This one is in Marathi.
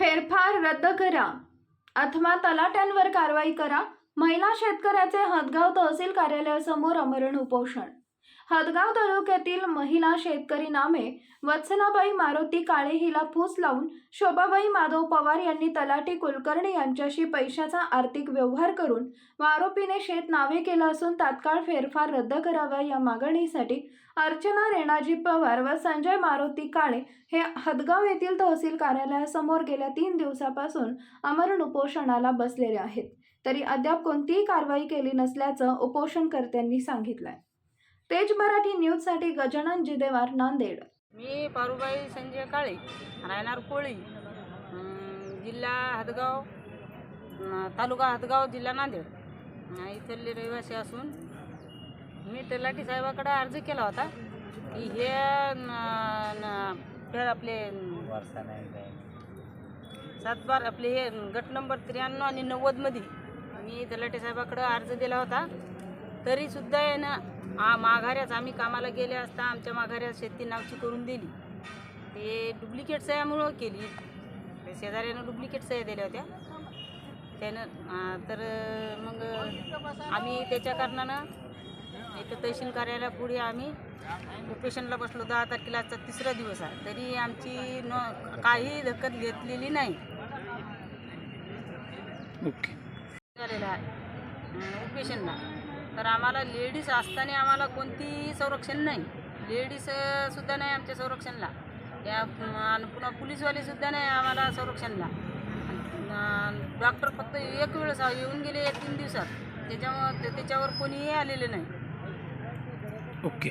फेरफार रद्द करा. अथवा तलाट्यांवर कारवाई करा. महिला शेतकऱ्याचे हदगाव तहसील कार्यालयासमोर अमरण उपोषण. हदगाव तालुक्यातील महिला शेतकरी नामे वत्सलाबाई मारुती काळे हिला फूस लावून शोभाबाई माधव पवार यांनी तलाठी कुलकर्णी यांच्याशी पैशाचा आर्थिक व्यवहार करून व आरोपीने शेत नावे केलं असून तात्काळ फेरफार रद्द करावा या मागणीसाठी अर्चना रेणाजी पवार व संजय मारुती काळे हे हदगाव येथील तहसील कार्यालयासमोर गेल्या तीन दिवसापासून अमरण उपोषणाला बसलेले आहेत. तरी अद्याप कोणतीही कारवाई केली नसल्याचं उपोषणकर्त्यांनी सांगितलंय. तेज मराठी न्यूजसाठी गजानन जिदेवार नांदेड. मी पारुबाई संजय काळे राहणार कोळी जिल्हा हदगाव तालुका हदगाव जिल्हा नांदेड. इथले रहिवासी असून मी तलाठी साहेबाकडे अर्ज केला होता की हे न- आपले सातबार आपले हे गट नंबर त्र्याण्णव आणि नव्वदमध्ये मी तलाठी साहेबाकडे अर्ज दिला होता. तरीसुद्धा आहे ना आ माघाऱ्याच आम्ही कामाला गेले असता आमच्या माघाऱ्या शेती नावची करून दिली. ते डुप्लिकेट सह्यामुळं केली. ते शेजाऱ्यानं डुप्लिकेट सह्या दिल्या होत्या. त्यानं तर मग आम्ही त्याच्या कारणानं इथं तहसील कार्यालयापुढे आम्ही उपेशनला बसलो. दहा तारखेला आजचा तिसरा दिवस आहे. तरी आमची न काही दखत घेतलेली नाही. झालेला आहे उपेशनला तर आम्हाला लेडीज असताना आम्हाला कोणतीही संरक्षण नाही. लेडीज सुद्धा नाही आमच्या संरक्षणला. त्या आणि पुन्हा पोलीसवालेसुद्धा नाही आम्हाला संरक्षणला. डॉक्टर फक्त एक वेळेस येऊन गेले एक तीन दिवसात. त्याच्यामुळं त्याच्यावर कोणीही आलेले नाही. ओके.